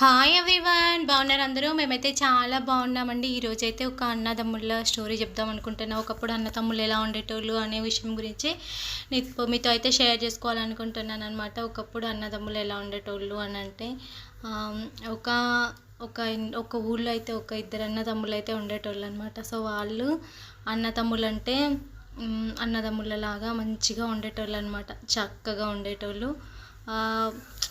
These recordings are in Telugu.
హాయ్ ఎవ్రీవన్ బాగున్నారు అందరూ? మేమైతే చాలా బాగున్నామండి. ఈరోజు అయితే ఒక అన్నదమ్ముళ్ళ స్టోరీ చెప్దాం అనుకుంటున్నా. ఒకప్పుడు అన్నతమ్ముళ్ళు ఎలా ఉండేటోళ్ళు అనే విషయం గురించి నీకు మీతో అయితే షేర్ చేసుకోవాలనుకుంటున్నాను అనమాట ఒకప్పుడు అన్నదమ్ములు ఎలా ఉండేటోళ్ళు అని అంటే ఒక ఒక ఒక ఊళ్ళో అయితే ఒక ఇద్దరు అన్నదమ్ములు అయితే ఉండేటోళ్ళు అనమాట సో వాళ్ళు అన్నతమ్ములు అంటే మ్, అన్నదమ్ముళ్ళలాగా మంచిగా ఉండేటోళ్ళు అనమాట చక్కగా ఉండేటోళ్ళు.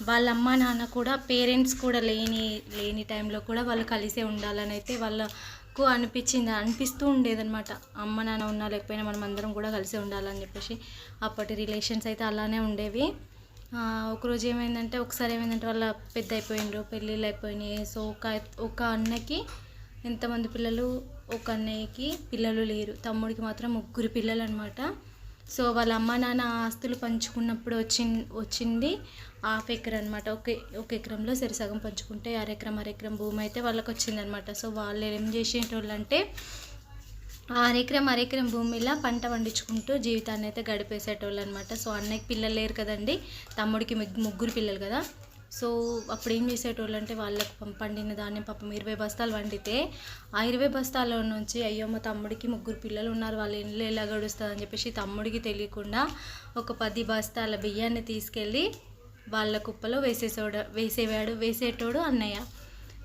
వాళ్ళ అమ్మ నాన్న కూడా పేరెంట్స్ కూడా లేని లేని టైంలో కూడా వాళ్ళు కలిసే ఉండాలని అయితే వాళ్ళకు అనిపించింది అనిపిస్తూ ఉండేదనమాట అమ్మ నాన్న ఉన్నా లేకపోయినా మనం అందరం కూడా కలిసే ఉండాలని చెప్పేసి అప్పటి రిలేషన్స్ అయితే అలానే ఉండేవి. ఒకరోజు ఏమైందంటే ఒకసారి ఏమైందంటే వాళ్ళ పెద్ద అయిపోయిండ్రు పెళ్ళిళ్ళు అయిపోయినాయి. సో ఒక ఒక అన్నకి ఎంతమంది పిల్లలు? ఒక అన్నయ్యకి పిల్లలు లేరు. తమ్ముడికి మాత్రం ముగ్గురు పిల్లలు అనమాట సో వాళ్ళ అమ్మ నాన్న ఆస్తులు పంచుకున్నప్పుడు వచ్చి వచ్చింది హాఫ్ ఎకర్ అనమాట ఒక ఒక ఎకరంలో సరిసగం పంచుకుంటే అరెకరం అరెకరం భూమి అయితే వాళ్ళకి వచ్చిందనమాట సో వాళ్ళు ఏం చేసేటోళ్ళు అంటే అరెకరం అరెకరం భూమిలో పంట పండించుకుంటూ జీవితాన్ని అయితే గడిపేసేటోళ్ళు అనమాట సో అన్నయ్యకి పిల్లలు లేరు కదండి. తమ్ముడికి ముగ్గురు పిల్లలు కదా. సో అప్పుడు ఏం చేసేటోళ్ళు అంటే వాళ్ళకు పండిన ధాన్యం పాపం ఇరవై బస్తాలు వండితే ఆ ఇరవై బస్తాల నుంచి అయ్యో మా తమ్ముడికి ముగ్గురు పిల్లలు ఉన్నారు వాళ్ళ ఇల్లు ఎలా గడుస్తుంది అని చెప్పేసి తమ్ముడికి తెలియకుండా ఒక పది బస్తాల బియ్యాన్ని తీసుకెళ్ళి వాళ్ళ కుప్పలో వేసేసోడు వేసేవాడు వేసేటోడు అన్నయ్య.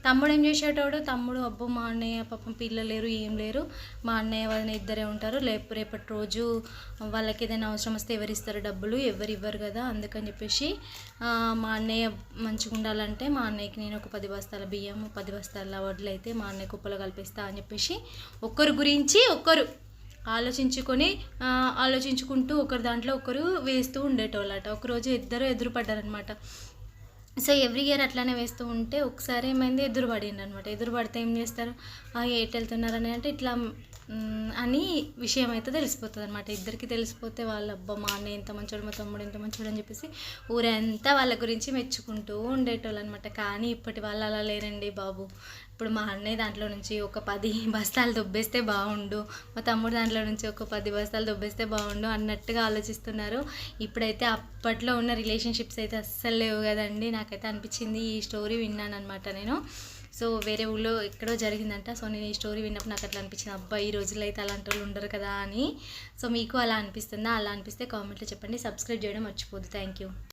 తమ్ముడు ఏం చేసేటోడు? తమ్ముడు అబ్బో మా అన్నయ్య పాపం పిల్లలు లేరు ఏం లేరు. మా అన్నయ్య వాళ్ళని ఇద్దరే ఉంటారు. లేపు రేపటి రోజు వాళ్ళకి ఏదైనా అవసరం వస్తే ఎవరిస్తారు డబ్బులు? ఎవరు ఇవ్వరు కదా అందుకని చెప్పేసి మా అన్నయ్య మంచిగా ఉండాలంటే మా అన్నయ్యకి నేను ఒక పది బస్తాల బియ్యం పది బస్తాల వడ్లు అయితే మా అన్నయ్య కుప్పలో కలిపిస్తా అని చెప్పేసి ఒక్కరి గురించి ఒక్కరు ఆలోచించుకొని ఆలోచించుకుంటూ ఒకరి దాంట్లో ఒకరు వేస్తూ ఉండేటోళ్ళట. ఒకరోజు ఇద్దరు ఎదురుపడ్డారనమాట సో ఎవ్రీ ఇయర్ అట్లానే వేస్తూ ఉంటే ఒకసారి ఏమైంది? ఎదురు పడింది అనమాట ఎదురు పడితే ఏం చేస్తారు? ఆ ఎటు వెళ్తున్నారని అంటే ఇట్లా అని విషయం అయితే తెలిసిపోతుంది అనమాట ఇద్దరికి తెలిసిపోతే వాళ్ళ అబ్బా మా అన్న ఎంత మంచోడు మా తమ్ముడు ఎంత మంచోడు అని చెప్పేసి ఊరంతా వాళ్ళ గురించి మెచ్చుకుంటూ ఉండేటోళ్ళు అనమాట కానీ ఇప్పటి వాళ్ళు అలా లేరండి బాబు. ఇప్పుడు మా అన్నయ్య దాంట్లో నుంచి ఒక పది బస్తాలు దొబ్బేస్తే బాగుండు. మా తమ్ముడు దాంట్లో నుంచి ఒక పది బస్తాలు దొబ్బేస్తే బాగుండు అన్నట్టుగా ఆలోచిస్తున్నారు. ఇప్పుడైతే అప్పట్లో ఉన్న రిలేషన్షిప్స్ అయితే అస్సలు లేవు కదండి. నాకైతే అనిపించింది ఈ స్టోరీ విన్నాను అనమాట నేను. సో వేరే ఊళ్ళో ఎక్కడో జరిగిందంట. సో నేను ఈ స్టోరీ విన్నప్పుడు నాకు అట్లా అనిపించింది. అబ్బా ఈ రోజుల్లో అయితే అలాంటి వాళ్ళు ఉండరు కదా అని. సో మీకు అలా అనిపిస్తుందా? అలా అనిపిస్తే కామెంట్లో చెప్పండి. సబ్స్క్రైబ్ చేయడం మర్చిపోదు థ్యాంక్ యూ.